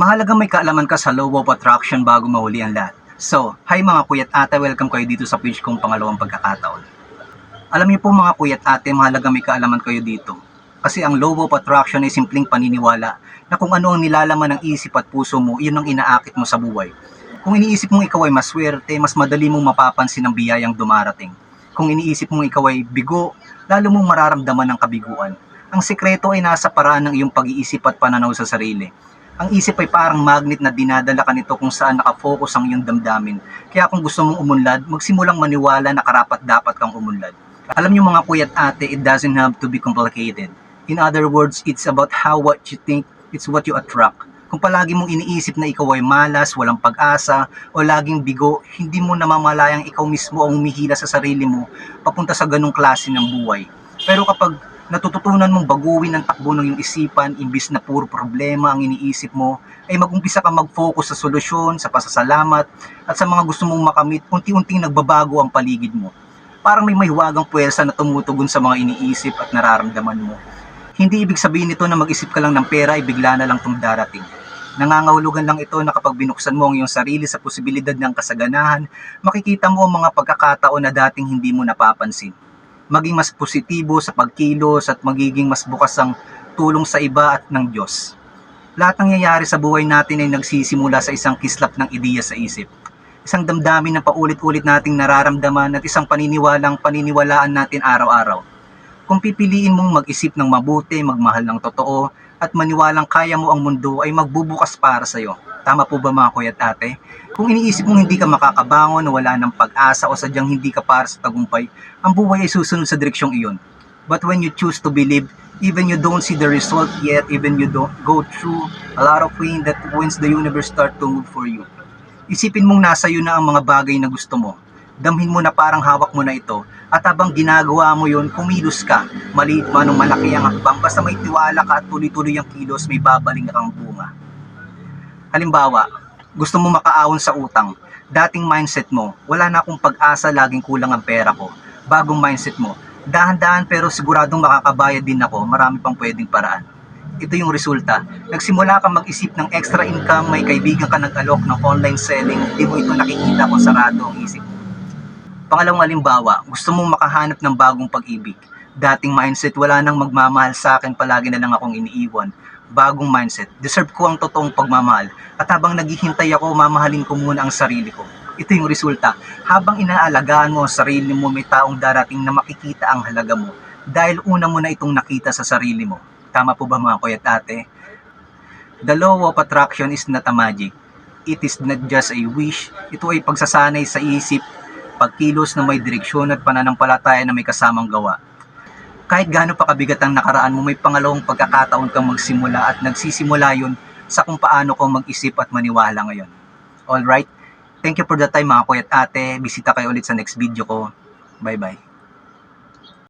Mahalagang may kaalaman ka sa law of attraction bago mahuli ang lahat. So, hi mga kuya't ate, welcome kayo dito sa page kong pangalawang pagkakataon. Alam niyo po mga kuya't ate, mahalagang may kaalaman kayo dito. Kasi ang law of attraction ay simpleng paniniwala na kung ano ang nilalaman ng isip at puso mo, yun ang inaakit mo sa buhay. Kung iniisip mong ikaw ay maswerte, mas madali mong mapapansin ang biyayang dumarating. Kung iniisip mong ikaw ay bigo, lalo mong mararamdaman ang kabiguan. Ang sikreto ay nasa paraan ng iyong pag-iisip at pananaw sa sarili. Ang isip ay parang magnet na dinadala ka nito kung saan nakafocus ang iyong damdamin. Kaya kung gusto mong umunlad, magsimulang maniwala na karapat dapat kang umunlad. Alam niyo mga kuya't ate, it doesn't have to be complicated. In other words, it's about how what you think, it's what you attract. Kung palagi mong iniisip na ikaw ay malas, walang pag-asa, o laging bigo, hindi mo namamalayang ikaw mismo ang umihila sa sarili mo papunta sa ganong klase ng buhay. Pero kapag natututunan mong baguhin ang takbo ng iyong isipan, imbis na puro problema ang iniisip mo, ay mag-umpisa ka mag-focus sa solusyon, sa pasasalamat, at sa mga gusto mong makamit, unti-unting nagbabago ang paligid mo. Parang may mahiwagang puwersa na tumutugon sa mga iniisip at nararamdaman mo. Hindi ibig sabihin nito na mag-isip ka lang ng pera ay bigla na lang itong darating. Nangangahulugan lang ito na kapag binuksan mo ang iyong sarili sa posibilidad ng kasaganahan, makikita mo ang mga pagkakataon na dating hindi mo napapansin. Maging mas positibo sa pagkilos at magiging mas bukas ang tulong sa iba at ng Diyos. Lahat ng nangyayari sa buhay natin ay nagsisimula sa isang kislap ng ideya sa isip. Isang damdamin na paulit-ulit nating nararamdaman at isang paniniwalang paniniwalaan natin araw-araw. Kung pipiliin mong mag-isip ng mabuti, magmahal ng totoo, at maniwalang kaya mo ang mundo ay magbubukas para sa iyo. Tama po ba mga kuya at ate? Kung iniisip mong hindi ka makakabangon, wala ng pag-asa o sadyang hindi ka para sa tagumpay, ang buhay ay susunod sa direksyong iyon. But when you choose to believe, even you don't see the result yet, even you don't go through a lot of pain that once the universe start to move for you. Isipin mong nasa iyo na ang mga bagay na gusto mo. Damhin mo na parang hawak mo na ito at habang ginagawa mo yon, kumilos ka. Maliit man o malaki ang hakbang, basta may tiwala ka at tuloy-tuloy ang kilos, may babaling kang bunga. Halimbawa, gusto mo makaahon sa utang. Dating mindset mo, wala na akong pag-asa, laging kulang ang pera ko. Bagong mindset mo, dahan-dahan pero siguradong makakabayad din ako, marami pang pwedeng paraan. Ito yung resulta. Nagsimula ka mag-isip ng extra income, may kaibigan ka nag-alok ng online selling, di mo ito nakikita kung sarado ang isip mo. Pangalawang halimbawa, gusto mong makahanap ng bagong pag-ibig. Dating mindset, wala nang magmamahal sa akin, palagi na lang akong iniiwan. Bagong mindset, deserve ko ang totoong pagmamahal. At habang naghihintay ako, mamahalin ko muna ang sarili ko. Ito yung resulta. Habang inaalagaan mo ang sarili mo, may taong darating na makikita ang halaga mo. Dahil una mo na itong nakita sa sarili mo. Tama po ba mga kuya at ate? The law of attraction is not a magic. It is not just a wish. Ito ay pagsasanay sa isip, pagkilos na may direksyon at pananampalataya na may kasamang gawa. Kahit gaano pa kabigat ang nakaraan mo, may pangalawang pagkakataon kang magsimula at nagsisimula yun sa kung paano ko mag-isip at maniwala ngayon. Alright? Thank you for the time mga kuya at ate. Bisita kayo ulit sa next video ko. Bye-bye.